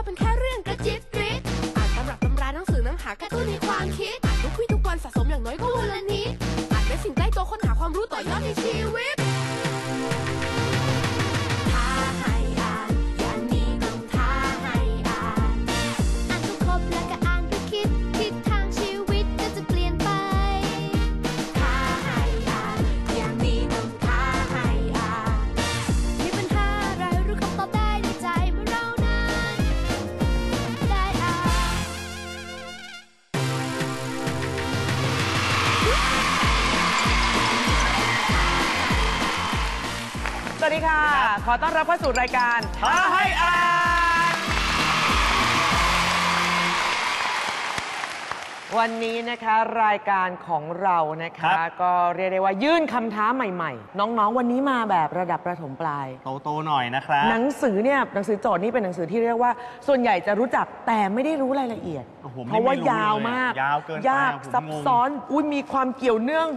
ว่าเป็นแค่เรื่องกระจิบกริดอ่านตำรับตำราหนังสือนังหากระตุ้นในความคิดอ่านทุกวี่ทุกวันสะสมอย่างน้อยก็วันละนิดอ่านเป็นสิ่งใกล้ตัวค้นหาความรู้ต่อยอดในชีวิต ขอต้อนรับเข้าสู่รายการท้าให้อ่านวันนี้นะคะรายการของเรานะคะ ก็เรียกได้ว่ายื่นคำท้าใหม่ ๆ น้องๆ วันนี้มาแบบระดับประถมปลาย โตๆหน่อยนะครับ หนังสือเนี่ยหนังสือโจทย์นี่เป็นหนังสือที่เรียกว่า ส่วนใหญ่จะรู้จักแต่ไม่ได้รู้รายละเอียด โอ้โหเพราะว่าไม่รู้ยาวมากเลยยาวเกินไปยากผมซับงงซ้อนอุ้ยมีความเกี่ยวเนื่อง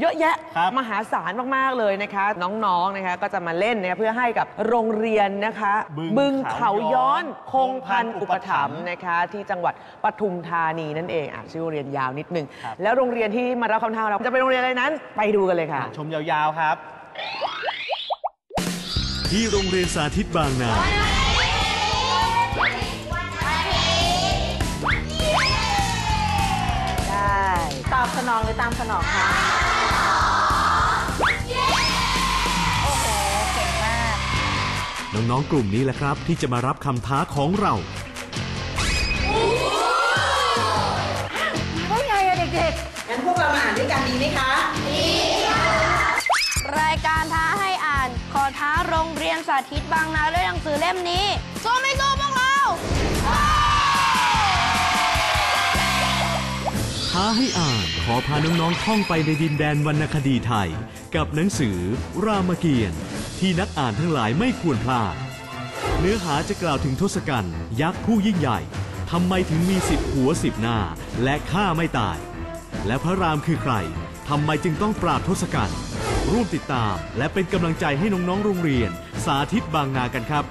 เยอะแยะครับ มหาศาลมาก ๆ เลยนะคะ น้องๆนะคะก็จะมาเล่นนะคะเพื่อให้กับโรงเรียนนะคะบึงเขาย้อนคงคงพัพันนธุ์อุปถัมภ์อุปถัมภ์นะคะที่จังหวัดปทุมธานีนั่นเองอะชื่อโรงเรียนยาวนิดนึง ครับ แล้วโรงเรียนที่มารับคำท้าเราจะเป็นโรงเรียนอะไรนั้น ไปดูกันเลยค่ะ ชมยาวๆครับ ที่โรงเรียนสาธิตบางนา ได้ตอบสนองหรือตามสนองคะ น้องๆกลุ่มนี้แหละครับ ที่จะมารับคำท้าของเรา ว่าไงอะเด็กๆงั้นพวกเรามาอ่านด้วยกันดีไหมคะ รายการท้าให้อ่าน ขอท้าโรงเรียนสาธิตบางนาด้วยหนังสือเล่มนี้สู้ไม่สู้พวกเรา ท้าให้อ่านขอพาน้องๆท่องไปในดินแดนวรรณคดีไทย กับหนังสือรามเกียรติ์ ที่นักอ่านทั้งหลายไม่ควรพลาด เนื้อหาจะกล่าวถึงทศกัณฐ์ยักษ์ผู้ยิ่งใหญ่ทำไมถึงมีสิบหัวสิบหน้า และฆ่าไม่ตาย และพระรามคือใครทำไมจึงต้องปราบทศกัณฐ์ร่วมติดตาม และเป็นกำลังใจให้น้องๆโรงเรียน สาธิตบางนากันครับ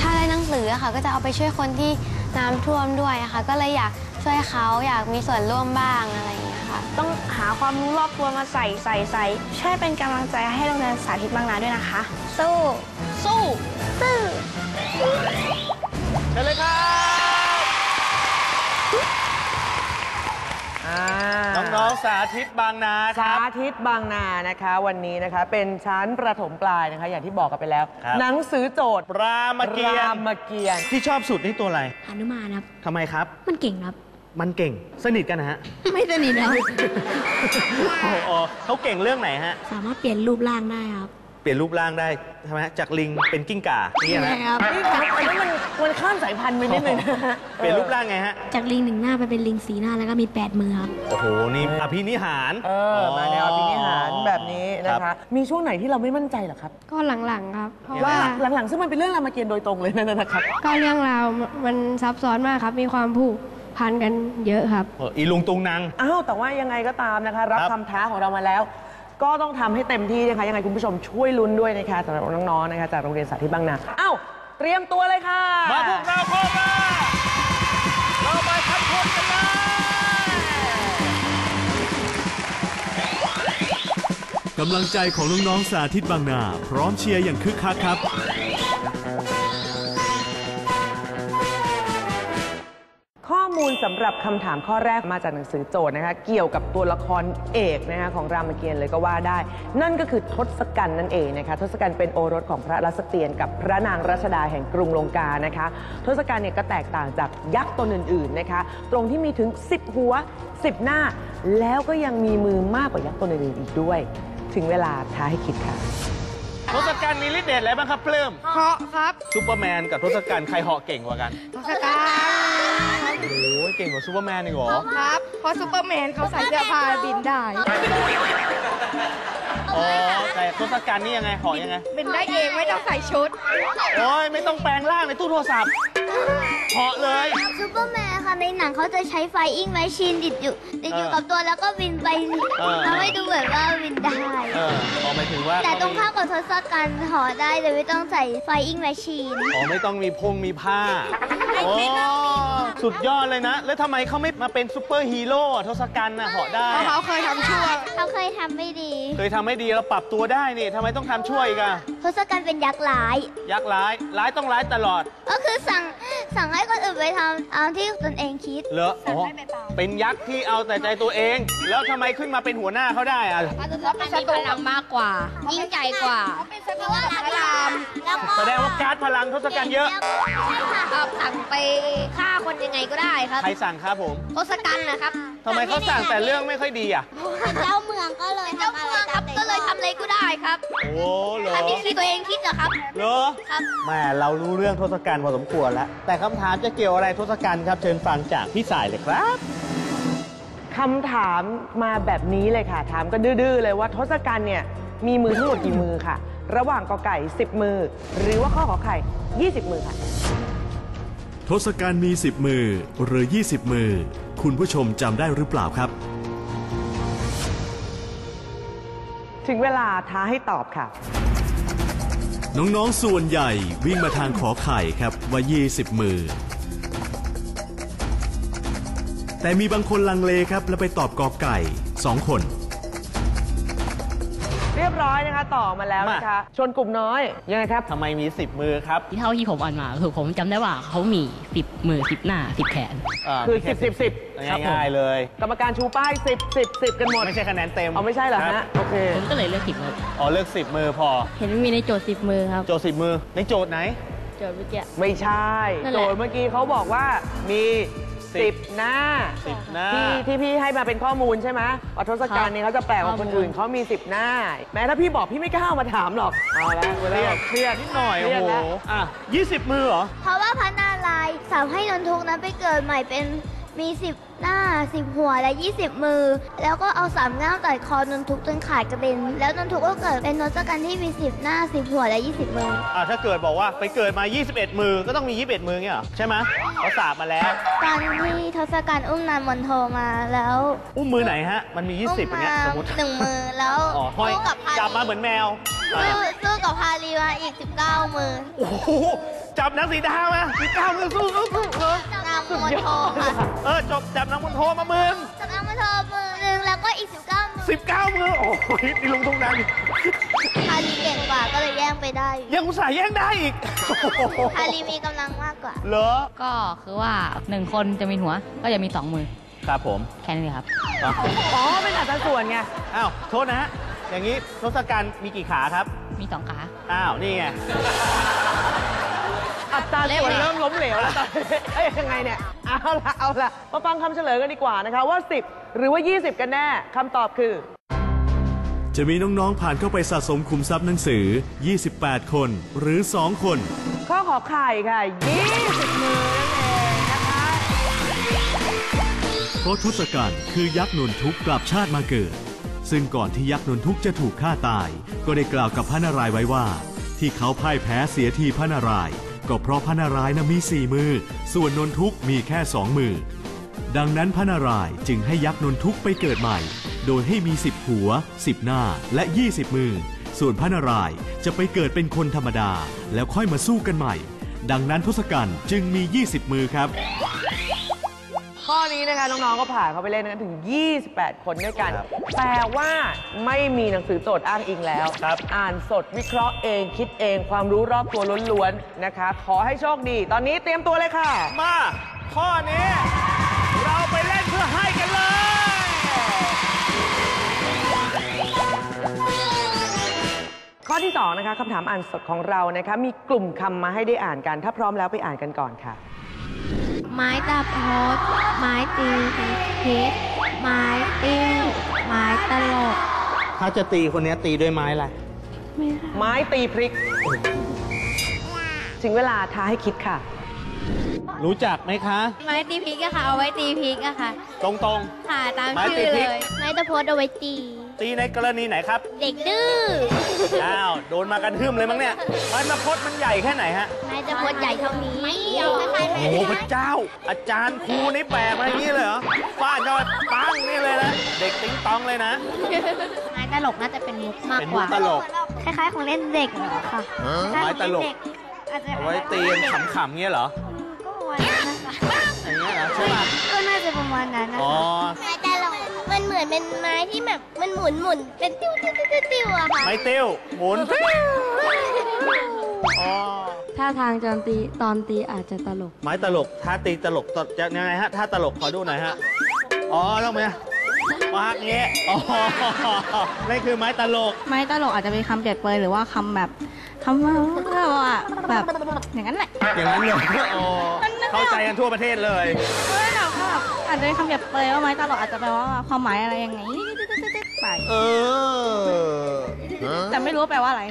ถ้าได้หนังสือค่ะก็จะเอาไปช่วยคนที่น้ำท่วมด้วยค่ะ ก็เลยอยาก ช่วยเขาอยากมีส่วนร่วมบ้างอะไรอย่างเงี้ยค่ะ ต้องหาความรู้รอบตัวมาใส่ใส่ใส่ช่วยเป็นกำลังใจให้โรงเรียนสาธิตบางนาด้วยนะคะ สู้สู้สู้เชิญเลยครับอ่าน้องๆสาธิตบางนาคสารับ ธิตบางนานะคะ วันนี้นะคะเป็นชั้นประถมปลายนะคะ อย่างที่บอกกันไปแล้ว ครับ หนังสือโจทย์รามเกียรราติ์มเกียรติ์ที่ชอบสุดนี่ตัวอะไรหานุมานครับ ทำไมครับ มันเก่งครับ มันเก่งสนิทกันนะฮะ ไม่สนิทครับโอ้โหเขาเก่งเรื่องไหนฮะ สามารถเปลี่ยนรูปร่างได้ครับ เปลี่ยนรูปร่างได้ใช่ไหมฮะจากลิงเป็นกิ้งก่าเนี่ยนะครับ นี่ครับอันนี้มันมันข้ามสายพันธุ์ไปนิดนึงนะฮะเปลี่ยนรูปร่างไงฮะ จากลิงหนึ่งหน้าไปเป็นลิงสีหน้าแล้วก็มีแปดมือครับ โอ้โห นี่อภินิหารเออมาแนวอภินิหารแบบนี้นะครัคะ บ มีช่วงไหนที่เราไม่มั่นใจเหรอครับก็หลังๆครับ เพราะว่าว่าหลังๆ ซึ่งมันเป็นเรื่องรามเกียรติ์โดยตรงเลยนะครับ ก็เรื่องราวมันซับซ้อนมากครับ มีความผูก พันกันเยอะครับ เอออีลุงตุงนาง อ้าวแต่ว่ายังไงก็ตามนะคะ รับครับ คำท้าของเรามาแล้ว ก็ต้องทำให้เต็มที่นะคะยังไงคุณผู้ชมช่วยลุ้นด้วยนะคะสำหรับน้องๆนะคะจากโรงเรียนสาธิตบางนาอ้าวเตรียมตัวเลยค่ะ มาพวกเราเข้ามาเราไปทัดทนกันเลยกำลังใจของน้องๆสาธิตบางนา พร้อมเชียร์อย่างคึกคักครับ สำหรับคำถามข้อแรกมาจากหนังสือโจทย์นะคะเกี่ยวกับตัวละครเอกนะคะของรามเกียรติ์เลยก็ว่าได้ นั่นก็คือทศกัณฐ์นั่นเองนะคะทศกัณฐ์เป็นโอรสของพระรัศเตียน กับพระนางรัชดาแห่งกรุงลงกานะคะทศกัณฐ์เนี่ยก็แตกต่างจากยักษ์ตนอื่นๆนะคะตรงที่มีถึง 10 หัว 10 หน้า แล้วก็ยังมีมือมากกว่ายักษ์ตนอื่นๆอีกด้วย ถึงเวลาท้าให้คิดค่ะทศกัณฐ์มีฤทธิ์เดชอะไรบ้างครับเพิ่มเพาะครับซูเปอร์แมนกับทศกัณฐ์ใครเหาะเก่งกว่ากันทศกัณฐ์ โอ้ยเก่งกว่าซูเปอร์แมนอีกเหรอ ครับ เพราะซูเปอร์แมนเขาใส่เสื้อผ้าบินได้ อ๋อ แต่ทศกัณฐ์นี่ยังไงเหาะยังไงบินได้เองไม่ต้องใส่ชุด โอ้ยไม่ต้องแปลงร่างในตู้โทรศัพท์เหาะเลย ซูเปอร์แมนค่ะมาในหนังเขาจะใช้ไฟอิงแมชชีนติดอยู่ติดอยู่กับตัวแล้วก็บินไปเออ ทำให้ดูเหมือนว่าบินได้ เออออกหมายถึงว่าแต่ตรงข้ามกับทศกัณฐ์ห่อได้โดยไม่ต้องใส่ไฟอิงแมชชีน อ๋อไม่ต้องมีพงมีผ้า โอ้ สุดยอดเลยนะ แล้วทำไมเขาไม่มาเป็นซูเปอร์ฮีโร่อะทศกัณฐ์น่ะเหาะได้เขาเคยทำชั่ว เขาเคยทำไม่ดีเคยทำให้ดีเราปรับตัวได้นี่ทำไมต้องทำช่วยอีกอะทศกัณฐ์เป็นยักษ์ร้าย ยักษ์ร้าย ร้ายต้องร้ายตลอด ก็คือสั่งสั่งให้คนอื่นไปทำเอาที่ตนเองคิด เหรออ๋อเป็นยักษ์ที่เอาแต่ใจตัวเอง แล้วทำไมขึ้นมาเป็นหัวหน้าเขาได้อะเขาเป็นมีพลังมากกว่า ยิ่งใหญ่กว่า เพราะว่าพระรามแล้วก็แสดงว่าการ์ดพลังทศกัณฐ์เยอะเอาสั่งไปฆ่าคนยังไงก็ได้ครับใครสั่งครับผมทศกัณฐ์นะครับทำไมเขาสั่งแต่เรื่องไม่ค่อยดีอะเจ้าเมืองก็เลยทำอะไรครับก็เลยทำอะไรก็ได้ครับโอ้เหรอทำที่คิดตัวเองคิดนะครับเหรอครับแม่เรารู้เรื่องทศกัณฐ์พอสมควรแล้ว แต่คำถามจะเกี่ยวอะไรทศกัณฐ์ครับ เชิญฟังจากพี่สายเลยครับ คำถามมาแบบนี้เลยค่ะ ถามก็ดื้อๆเลยว่าทศกัณฐ์เนี่ยมีมือทั้งหมดกี่มือค่ะ ระหว่างกอไก่ 10 มือ หรือว่าข้อขอไข่ 20 มือค่ะ ทศกัณฐ์มี 10 มือหรือ 20 มือ คุณผู้ชมจำได้หรือเปล่าครับ ถึงเวลาท้าให้ตอบค่ะ น้องๆส่วนใหญ่วิ่งมาทางขอไข่ครับว่า 20 มือ แต่มีบางคนลังเลครับ แล้วไปตอบกอไก่ 2 คน เรียบร้อยนะคะต่อมาแล้วนะคะชนกลุ่มน้อยยังไงครับทำไมมี 10 มือครับเท่าที่ผมอ่านมาคือผมจำได้ว่าเขามีสิบมือสิบหน้าสิบแขนาคือมีแ10 10 10ครับผม ง่ายๆเลย กรรมการชูป้าย 10 10 10 กันหมดไม่ใช่คะแนนเต็มเอาไม่ใช่เหรอคฮะบโอเค ผมก็เลยเลือกสิบมืออ๋อเลือก 10 มือพอ เห็นว่ามีในโจทย์สิบมือครับ โจทย์10 มือในโจทย์ไหน โจทย์เมื่อกี้ ไม่ใช่นั่นแหโจละ ทย์เมื่อกี้เขาบอกว่ามี 10หน้า10หน้า ที่ที่พี่ให้มาเป็นข้อมูลใช่ไหมว่าทศกัณฐ์เนี่ยเขาจะแปลกกว่าคนอื่นเขามี10หน้า แม้ถ้าพี่บอกพี่ไม่กล้ามาถามหรอกเอาละเวเคลารียดเครียดนิดหน่อยเคโอ้รียดโหแล้วอะ20มือเหรอ เพราะว่าพระนารายณ์สั่งให้นนทุกนั้นไปเกิดใหม่เป็น มี 10 หน้า 10 หัวและ 20 มือ แล้วก็เอาสามง่ามตัดคอนนทุกจนขาดกระเด็น แล้วนนทุกก็เกิดเป็นทศกัณฐ์ที่มี 10 หน้า 10 หัวและ 20 มือ อะถ้าเกิดบอกว่าไปเกิดมา 21 มือก็ต้องมี 21 มือเงี้ยเหรอใช่ไหมเขาสาบมาแล้ว ตอนที่ทศกัณฐ์อุ้มนางมนโทมาแล้วอุ้มมือไหนฮะ มันมี 20อย่างเงี้ยสมมติหนึ่งมือแล้วอ๋อห้อยสู้กับพาจับมาเหมือนแมวสู้สู้กับพาลีมาอีก 19 มือโอ้โหจับนางสีดามาสีดามือสู้สู้สู้เออนา งมนโทค่ะเออจบจับนางมนโทมามือจับนางมนโทมือหนึ่งแล้วก็อีก 19มือ19มือโอ้โหนี่ลุงทุ่งนางพาลีเก่งกว่าก็เลยแย่งไปได้ยังอุตส่าห์แย่งได้อีกโอ้โหพาลีมีกำลังมากกว่า เหรอก็คือว่าหนึ่งคนจะมีหัวก็จะมีสองมือครับผมแค่นี้เลยครับอะอ๋อ เป็นอัตราส่วนไง อ้าวโทษนะฮะอย่างนี้ทศกัณฐ์มีกี่ขาครับ มีสองขา อ้าว นี่ไง อัตราส่วนเริ่มล้มเหลวแล้วตอนนี้เอ้ยยังไงเนี่ย เอาละเอาละมาฟังคำเฉลยกันดีกว่านะคะ ว่า 10 หรือว่า 20 กันแน่คำตอบคือ จะมีน้องๆ ผ่านเข้าไปสะสมคุมทรัพย์หนังสือ 28 คนหรือ 2 คน ข้อขอไข่ค่ะ20มือนั่นเองนะคะเพราะทศกัณฐ์คือยักษ์นนทุกข์กลับชาติมาเกิด ซึ่งก่อนที่ยักษ์นนทุกข์จะถูกฆ่าตาย ก็ได้กล่าวกับพระนารายณ์ไว้ว่า ที่เขาพ่ายแพ้เสียทีพระนารายณ์ ก็เพราะพระนารายณ์นะมีสี่มือ ส่วนนนทุกมีแค่สองมือ ดังนั้นพระนารายณ์จึงให้ยักษ์นนทุกไปเกิดใหม่ โดยให้มีสิบหัวสิบหน้าและ20มือ ส่วนพระนารายณ์จะไปเกิดเป็นคนธรรมดา แล้วค่อยมาสู้กันใหม่ ดังนั้นทศกัณฐ์จึงมี 20 มือครับ ข้อนี้นะคะน้องๆก็ผ่านเขาไปเล่นกันถึง 28 คนด้วยกันครับแต่ว่าไม่มีหนังสือโจทย์อ้างอิงแล้ว ครับ อ่านสดวิเคราะห์เองคิดเองความรู้รอบตัวล้วนๆนะคะ ขอให้โชคดี ตอนนี้เตรียมตัวเลยค่ะ มา ข้อนี้ เราไปเล่นเพื่อให้กันเลย ข้อที่ 2 นะคะคำถามอ่านสดของเรานะคะมีกลุ่มคำมาให้ได้อ่านกัน ถ้าพร้อมแล้วไปอ่านกันก่อนค่ะ ไม้ตาโพดไม้ตีเพชรไม้ติ้วไม้ตลก ถ้าจะตีคนนี้ตีด้วยไม้อะไรไม้ตีพริก ถึงเวลาท้าให้คิดค่ะ รู้จักไหมคะ ไม้ตีพริกอะค่ะ เอาไว้ตีพริกอะค่ะ ตรงค่ะ ตามไม้ชื่ตีอพริเลก ย ไม้ตะโพดเอาไว้ตีๆ ตีในกรณีไหนครับ เด็กดื้ออ้าว โดนมากันหึมเลยมั้งเนี่ยไม้มะพดมันใหญ่แค่ไหนฮะ นายจะพดใหญ่เท่านี้ไม่เดียวคล้ายๆโอ้โหพระเจ้า อาจารย์ครูนี่แบกมาอย่างนี้เลยเหรอฟาดเข้าไปปังนี่เลยนะเด็กติ๊งตองเลยนะไม้ตลกน่าจะเป็นมุกมากเป็นกมุกว่าตลก คล้ายๆของเล่นเด็กค่ะไม้ตลกอาจจะเอาไว้ตีกันขำๆเงี้ยเหรอ ก็วันนะคะอย่างเงี้ยเหรอใช่ป่ะก็น่าจะประมาณนั้นนะอ๋อคะไม้ตลกมัน เหมือนเป็นไม้ที่แบบมันหมุนหมุนเป็นติ้วติ้วติ้วติ้วอะค่ะไม้ติ้วหมุนอ๋อท่าทางจอนตีตอนตีอาจจะตลก ไม้ตลกท่าตีตลกตจะยังไงฮะท่าตลกขอดูหน่อยฮะอ๋อต้องไหมปากเงี้ยอ๋อนั่นคือไม้ตลก ไม้ตลกอาจจะเป็นคำเปรียบเปรยหรือว่าคำแบบคำว่าว่าแบบอย่างนั้นแหละอย่างนั้นเลยอ๋อเข้าใจกันทั่วประเทศเลยเฮ้ยเราก็ แบบอาจจะเป็นคำเปรียบเปรยว่าไม้ตลกอาจจะแปลว่าความหมายอะไรยังไงไปเออแต่ไม่รู้ว่าแปลว่าอะไร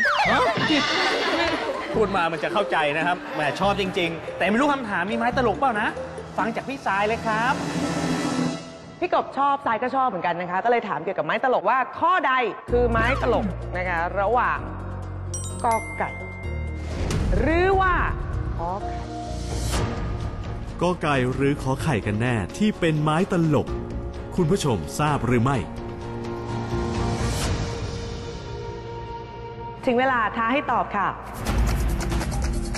พูดมามันจะเข้าใจนะครับแหมชอบจริง ๆ แต่ไม่รู้คำถามมีไม้ตลกเปล่านะ ฟังจากพี่สายเลยครับ พี่กบชอบทรายก็ชอบเหมือนกันนะคะ ก็เลยถามเกี่ยวกับไม้ตลกว่าข้อใดคือไม้ตลกนะคะ ระหว่างกอไก่ กอไก่หรือขอไข่กันแน่ที่เป็นไม้ตลก คุณผู้ชมทราบหรือไม่ ถึงเวลาท้าให้ตอบค่ะ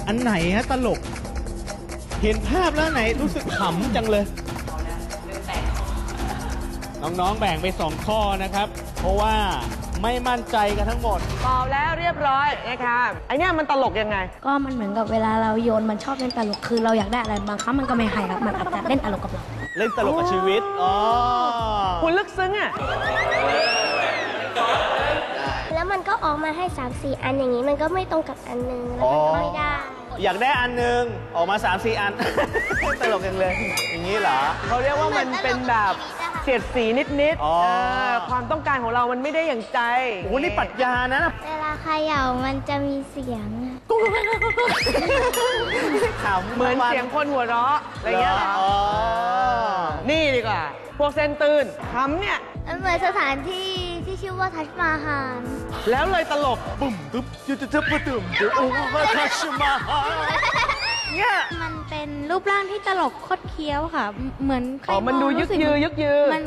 อันไหนฮะตลก เห็นภาพแล้วไหนรู้สึกขำจังเลย น้องๆแบ่งไปสองข้อนะครับ เพราะว่า ไม่มั่นใจกันทั้งหมด ตอบแล้วเรียบร้อยนะคะไอเนี้ยมันตลกยังไง ก็มันเหมือนกับเวลาเราโยนมันชอบเล่นตลกคือเราอยากได้อะไรบางครั้งมันก็ไม่ให้ครับมันอาจจะเล่นตลกกับเราเล่นตลกกับชีวิต อ๋อ คุณลึกซึ้งอะ แล้วมันก็ออกมาให้ 3 4 อันอย่างนี้มันก็ไม่ตรงกับอันนึงแล้วอ๋อมันก็ไม่ได้ อยากได้อันหนึ่งออกมา 3 4 อัน ตลกยังเลย อย่างนี้เหรอเขาเรียกว่ามันเป็นแบบ เสียดสีนิดๆอ๋อ เออความต้องการของเรามันไม่ได้อย่างใจโอ้โหนี่ปรัชญานะ เวลาเขย่ามันจะมีเสียงอะขำเหมือนเสียงคนหัวเราะอะไรเงี้ยเหรออ๋อนี่ดีกว่า พวกเซนตื่นทำเนี่ย มันเหมือนสถานที่ที่ชื่อว่าทัชมาฮาลแล้วเลยตลก บุ่มตึ๊บจุดตึ๊บตึ๊บตึ๊บโอ้โหทัชมาฮาล เนี่ยมันเป็นรูปร่างที่ตลกคดเคี้ยวค่ะ เหมือนใครอ๋อมันดูงยึกรู้สึยือยึกยือมัน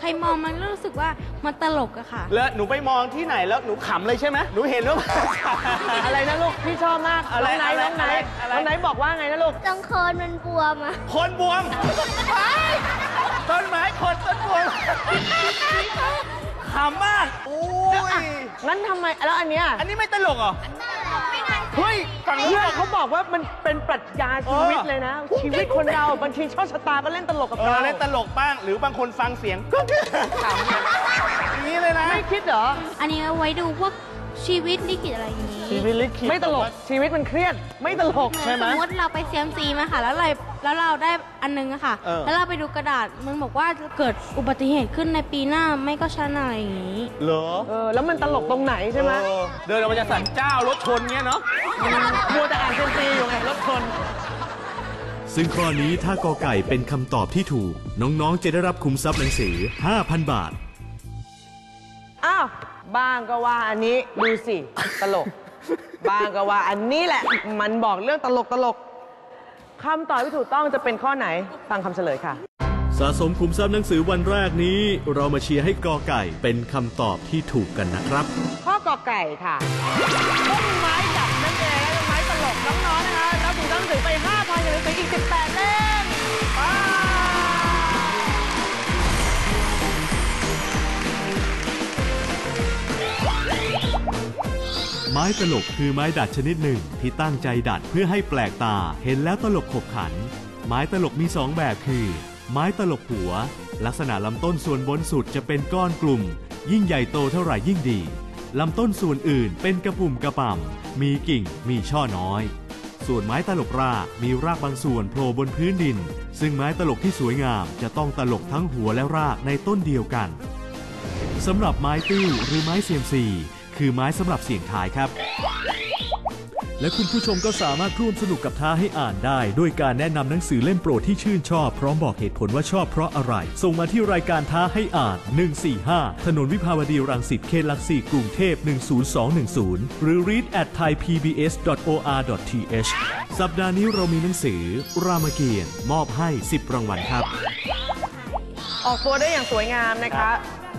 ใครมองมันรู้สึกว่ามันตลกอะค่ะ แล้วหนูไปมองที่ไหนแล้วหนูขำเลยใช่ไหมหนูเห็นแล้ว อะไรนะลูกพี่ชอบมากอะไรน้องไนท์อะไรน้องไนท์อะไร น้องไนท์บอกว่าไงนะลูก ตรงโคนมันบวมอะคนบวมต้นไม้คนต้นบวมขำมากโอ้ยงั้นทำไมแล้วอันเนี้ยอันนี้ไม่ตลกเหรอ เฮ้ยฝั่งเพื่เพื่ออนนเขาบอกว่ามันเป็นปรัชญาชีวิตเลยนะ ชีวิตคนเราบางทีโชคชะตาก็เล่นตลกกับเอเราอเล่นตลกบ้าง หรือบางคนฟังเสียงก็ขำอย่างนี้เลยนะ ไม่คิดเหรอ อันนี้เอาไว้ดูพวก ชีวิตลิขิตอะไรอย่างนี้ชีวิตลิขิตไม่ตลกชีวิตมันเครียด ไม่ตลกใช่ไหมสมมติเราไปเซียมซีมาค่ะ แล้วเราแล้วเราได้อันนึงอะค่ะเออแล้วเราไปดูกระดาษมันบอกว่าเกิดอุบัติเหตุขึ้นในปีหน้าไม่ก็ชนะอย่างนี้เหรอเออแล้วมันตลกตรงไหนใช่ไหมเออเดินออกมาจากสันเจ้ารถชนเงี้ยเนาะมัวแต่อ่านเซนซีอยู่ไงรถชนซึ่งข้อนี้ถ้ากอไก่เป็นคำตอบที่ถูก น้องๆจะได้รับคุมทรัพย์หนังสือ 5,000 บาทอ้าว บ้างก็ว่าอันนี้ดูสิตลก บ้างก็ว่าอันนี้แหละ มันบอกเรื่องตลกตลกคำตอบที่ถูกต้องจะเป็นข้อไหนฟังคำเฉลยค่ะ สะสมคุมทรัพย์หนังสือวันแรกนี้ เรามาเชียร์ให้กอไก่เป็นคำตอบที่ถูกกันนะครับ ข้อกอไก่ค่ะต้นไม้ดับนั่นเองต้นไม้ตลกน้องๆนะคะ เราถูกหนังสือไป5พันหนังสืออีก 18 ไม้ตลกคือไม้ดัดชนิดหนึ่งที่ตั้งใจดัดเพื่อให้แปลกตาเห็นแล้วตลกขบขัน ไม้ตลกมีสองแบบคือ ไม้ตลกหัว ลักษณะลำต้นส่วนบนสุดจะเป็นก้อนกลุ่ม ยิ่งใหญ่โตเท่าไหร่ยิ่งดีลำต้นส่วนอื่นเป็นกระปุ่มกระป่ำมีกิ่งมีช่อน้อย ส่วนไม้ตลกรากมีรากบางส่วนโผล่บนพื้นดิน ซึ่งไม้ตลกที่สวยงามจะต้องตลกทั้งหัวและรากในต้นเดียวกันสำหรับไม้ติ้วหรือไม้เซียมซี คือไม้สำหรับเสี่ยงทายครับ และคุณผู้ชมก็สามารถร่วมสนุกกับท้าให้อ่านได้ ด้วยการแนะนำหนังสือเล่มโปรดที่ชื่นชอบ พร้อมบอกเหตุผลว่าชอบเพราะอะไร ส่งมาที่รายการท้าให้อ่าน 145 ถนนวิภาวดีรังสิตเขตหลักสี่กรุงเทพ 10210 หรือ read at thaipbs.or.th สัปดาห์นี้เรามีหนังสือ รามเกียรติ์มอบให้ 10 รางวัลครับออกตัวได้อย่างสวยงามนะคะ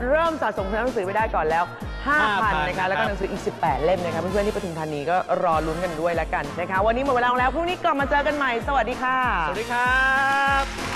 เริ่มสะสมหนังสือไปได้ก่อนแล้ว 5,000 นะคะ แล้วก็หนังสืออีก 18 เล่มนะคะ เพื่อนๆที่ปทุมธานีก็รอลุ้นกันด้วยแล้วกันนะคะ วันนี้หมดเวลาแล้ว พรุ่งนี้กลับมาเจอกันใหม่ สวัสดีค่ะ สวัสดีครับ